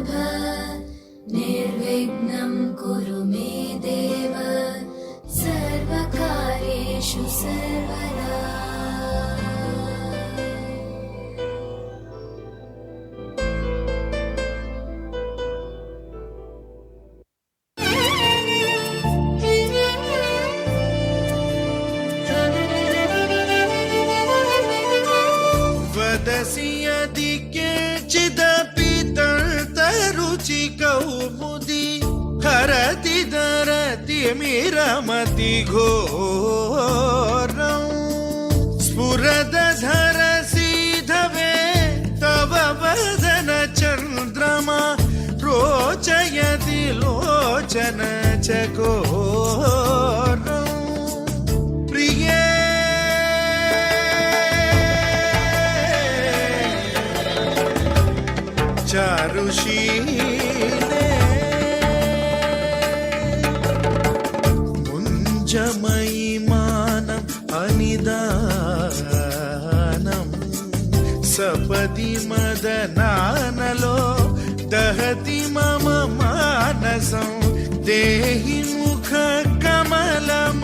वल्लभ निर्विघ्नं कुरु मे देव। सर्वकार्येषु सर्वदा हरति दरति मिरमति घोरम् स्फुरदधर सीधवे तव वदन चन्द्रमा रोचयति लोचन चकोरम् प्रिये चारुशीले నిజమైమానం అనిదానం. సపది మదనానలో దహతి మమ మానసం దేహి ముఖ కమలమ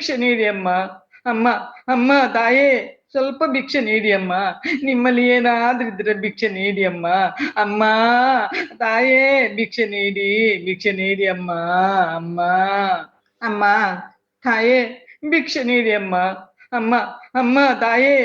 ಭಿಕ್ಷೆ ನೀಡಿ ಅಮ್ಮ ಅಮ್ಮ ಅಮ್ಮ ತಾಯೇ ಸ್ವಲ್ಪ ಭಿಕ್ಷೆ ನೀಡಿ ಅಮ್ಮ ನಿಮ್ಮಲ್ಲಿ ಏನಾದ್ರೂ ಇದ್ರೆ ಭಿಕ್ಷೆ ನೀಡಿ ಅಮ್ಮ ಅಮ್ಮ ತಾಯೇ ಭಿಕ್ಷೆ ನೀಡಿ ಭಿಕ್ಷೆ ನೀಡಿ ಅಮ್ಮ ಅಮ್ಮ ಅಮ್ಮ ತಾಯೇ ಭಿಕ್ಷೆ ನೀಡಿ ಅಮ್ಮ ಅಮ್ಮ ಅಮ್ಮ ತಾಯೇ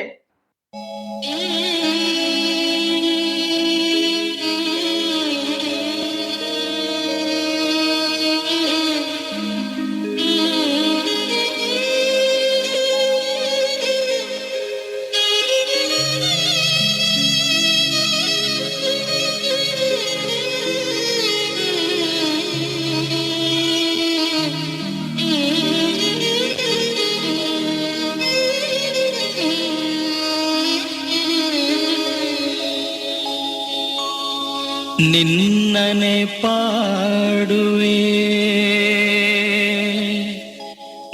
ನಿನ್ನನೆ ಪಾಡುವೆ.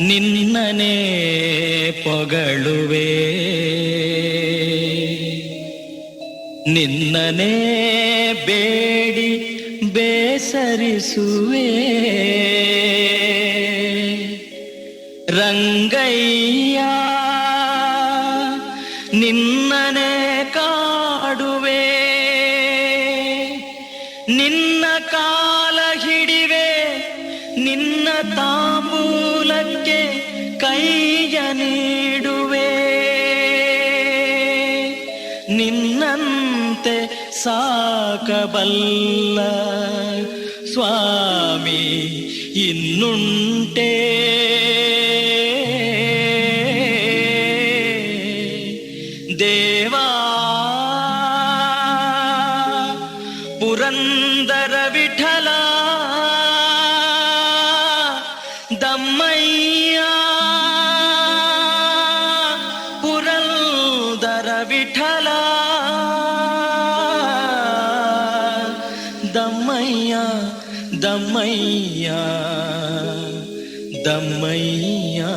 ನಿನ್ನನೆ ಪೊಗಳುವೆ. ನಿನ್ನನೆ ಬೇಡಿ ಬೇಸರಿಸುವೆ. ರಂಗಯ್ಯ ಸಾಕಬಲ್ಲ ಸ್ವಾಮಿ ಇನ್ನುಂಟೇ దమ్మయ్యా దమ్మయ్యా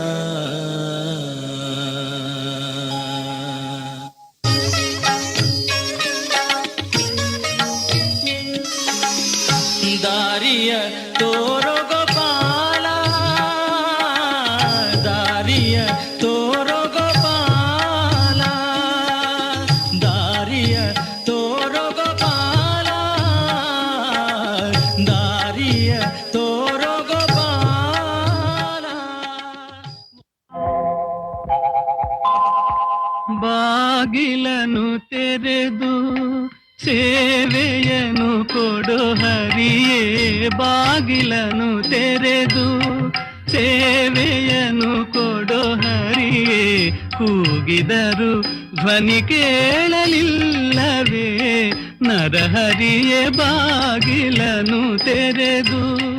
ಬಾಗಿಲನು ತೆರೆದು ಸೇವೆಯನು ಕೊಡು ಹರಿಯೇ. ಬಾಗಿಲನು ತೆರೆದು ಸೇವೆಯನು ಕೊಡು ಹರಿಯೇ. ಕೂಗಿದರು ಧ್ವನಿ ಕೇಳಲಿಲ್ಲವೇ. ನರಹರಿಯೇ, ಬಾಗಿಲನು ತೆರೆದು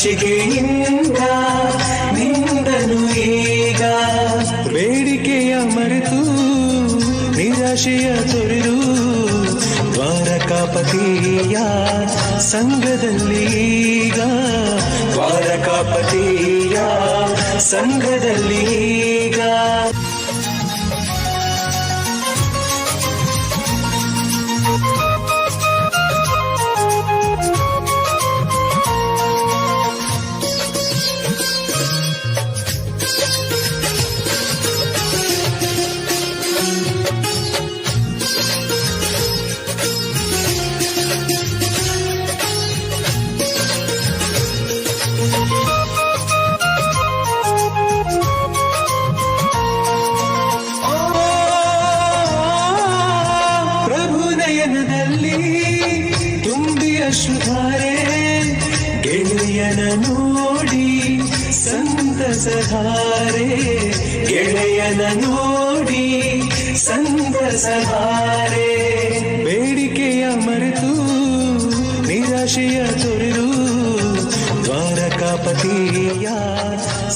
ನಾಚಿಕೆಯಿಂದ ನಿಂದನು ಈಗ. ಬೇಡಿಕೆಯ ಮರೆತು ನಿರಾಶೆಯ ತೊರೆದು ದ್ವಾರಕಾಪತಿಯ ಸಂಘದಲ್ಲಿ ಈಗ. ದ್ವಾರಕಾಪತಿಯ ಸಂಘದಲ್ಲಿ ಮರೆತು ನಿರಾಶೆಯ ತೊರೆದು ದ್ವಾರಕಾಪತಿಯ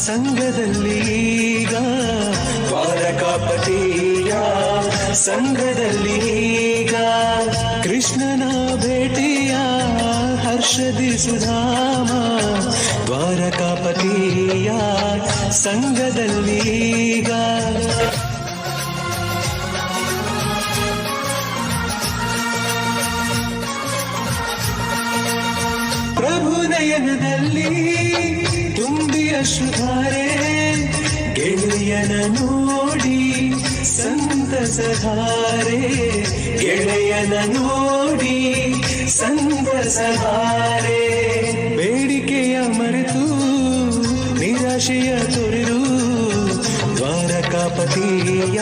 ಸಂಘದಲ್ಲಿ ಈಗ ದ್ವಾರಕಾಪತಿಯ ಸಂಘದಲ್ಲಿ ಈಗ ಕೃಷ್ಣನ ಭೇಟಿಯ ಹರ್ಷದಿ ಸುಧಾಮ ದ್ವಾರಕಾಪತಿಯ ಸಂಘದಲ್ಲಿ ನಯನದಲ್ಲಿ ತುಂಬಿಯ ಶುಧಾರೆ ಗೆಳೆಯನ ನೋಡಿ ಸಂತಸಧಾರೆ ಗೆಳೆಯನ ನೋಡಿ ಸಂತಸಧಾರೆ ಬೇಡಿಕೆಯ ಮರೆತು, ನಿರಾಶೆಯ ತೊರೆದು, ದ್ವಾರಕಾಪತಿಯ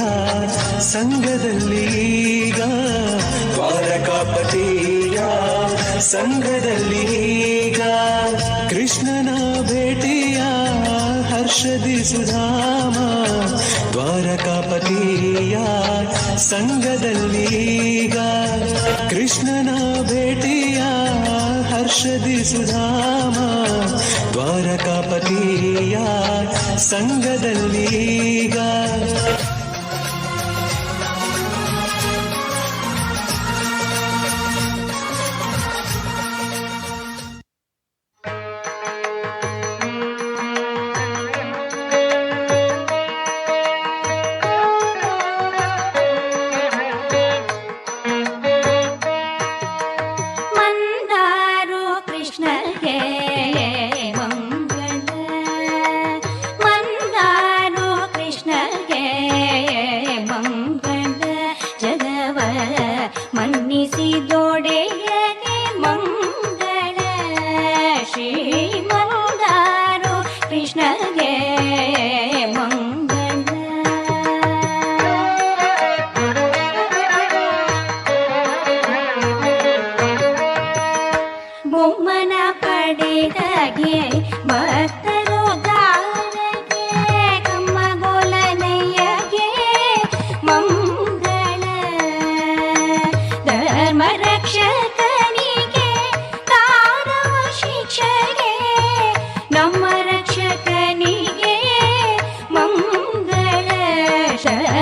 ಸಂಘದಲ್ಲಿ ಈಗ ದ್ವಾರಕಾಪತಿಯ ಸಂಘದಲ್ಲಿ ಈಗ ಕೃಷ್ಣನ ಭೇಟಿಯ ಹರ್ಷದಿ ಸುಧಾಮ, ದ್ವಾರಕಾಪತಿಯ ಸಂಘದಲ್ಲಿ ಈಗ ಕೃಷ್ಣನ ಭೇಟಿಯ ಹರ್ಷದಿ ಸುಧಾಮ, ದ್ವಾರಕಾಪತಿಯ ಸಂಘದಲ್ಲಿ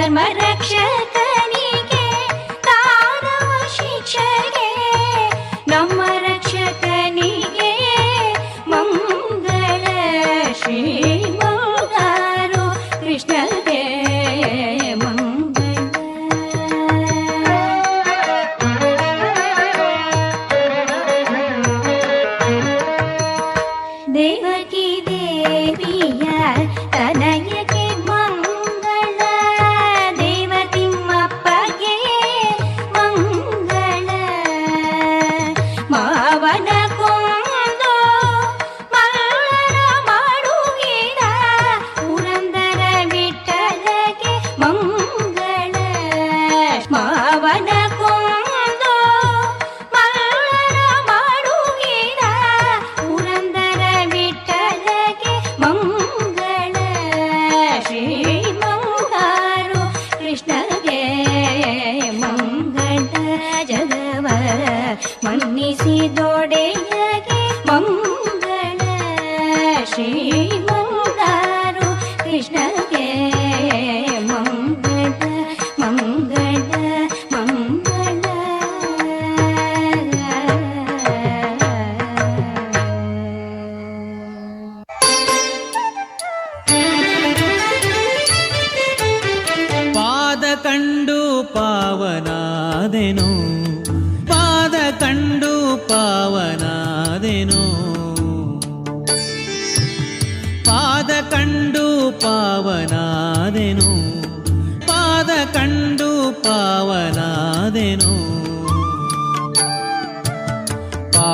धर्मरक्षक ಜಗವ ಮನ್ನಿಸಿದೊಡೆಯಗೆ ಮಂಗಳ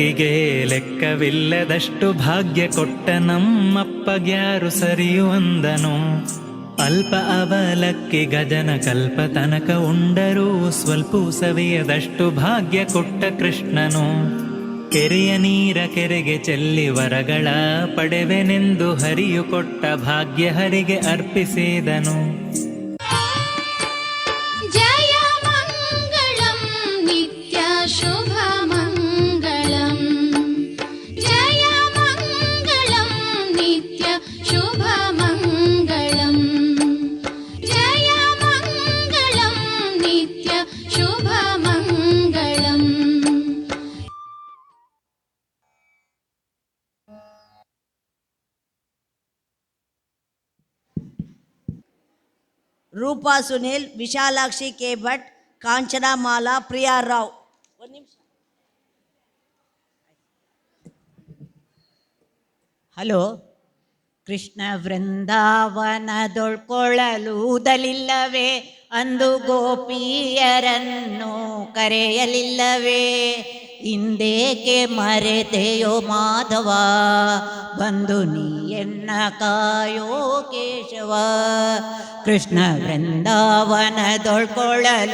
ಲಕ್ಕಿಗೆ ಲೆಕ್ಕವಿಲ್ಲದಷ್ಟು ಭಾಗ್ಯ ಕೊಟ್ಟ ನಮ್ಮಪ್ಪಗ್ಯಾರು ಸರಿಯು ಅಂದನು. ಅಲ್ಪ ಅವಲಕ್ಕಿ ಗಜನ ಕಲ್ಪ ತನಕ ಉಂಡರೂ ಸ್ವಲ್ಪ ಸವಿಯದಷ್ಟು ಭಾಗ್ಯ ಕೊಟ್ಟ ಕೃಷ್ಣನು. ಕೆರೆಯ ನೀರ ಕೆರೆಗೆ ಚೆಲ್ಲಿ ವರಗಳ ಪಡೆವೆನೆಂದು ಹರಿಯು ಕೊಟ್ಟ ಭಾಗ್ಯ ಹರಿಗೆ ಅರ್ಪಿಸಿದನು. ರೂಪಾ ಸುನಿಲ್, ವಿಶಾಲಾಕ್ಷಿ ಕೆ ಭಟ್ ಕಾಂಚನಾ ಮಾಲಾ ಪ್ರಿಯಾ ರಾವ್. ಒಂದು ನಿಮಿಷ. ಹಲೋ. ಕೃಷ್ಣ ವೃಂದಾವನ ವೃಂದಾವನದೊಳ್ಕೊಳ್ಳಲುವುದಲಿಲ್ಲವೇ ಅಂದು ಗೋಪಿಯರನ್ನು ಕರೆಯಲಿಲ್ಲವೇ? ಇಂದೇಕೆ ಮರೆತೆಯೋ ಮಾಧವ ಬಂದು ನೀ ಎನ್ನ ಕಾಯೋ ಕೇಶವ ಕೃಷ್ಣ ವೃಂದಾವನದೊಳ್ಕೊಳ್ಳಲು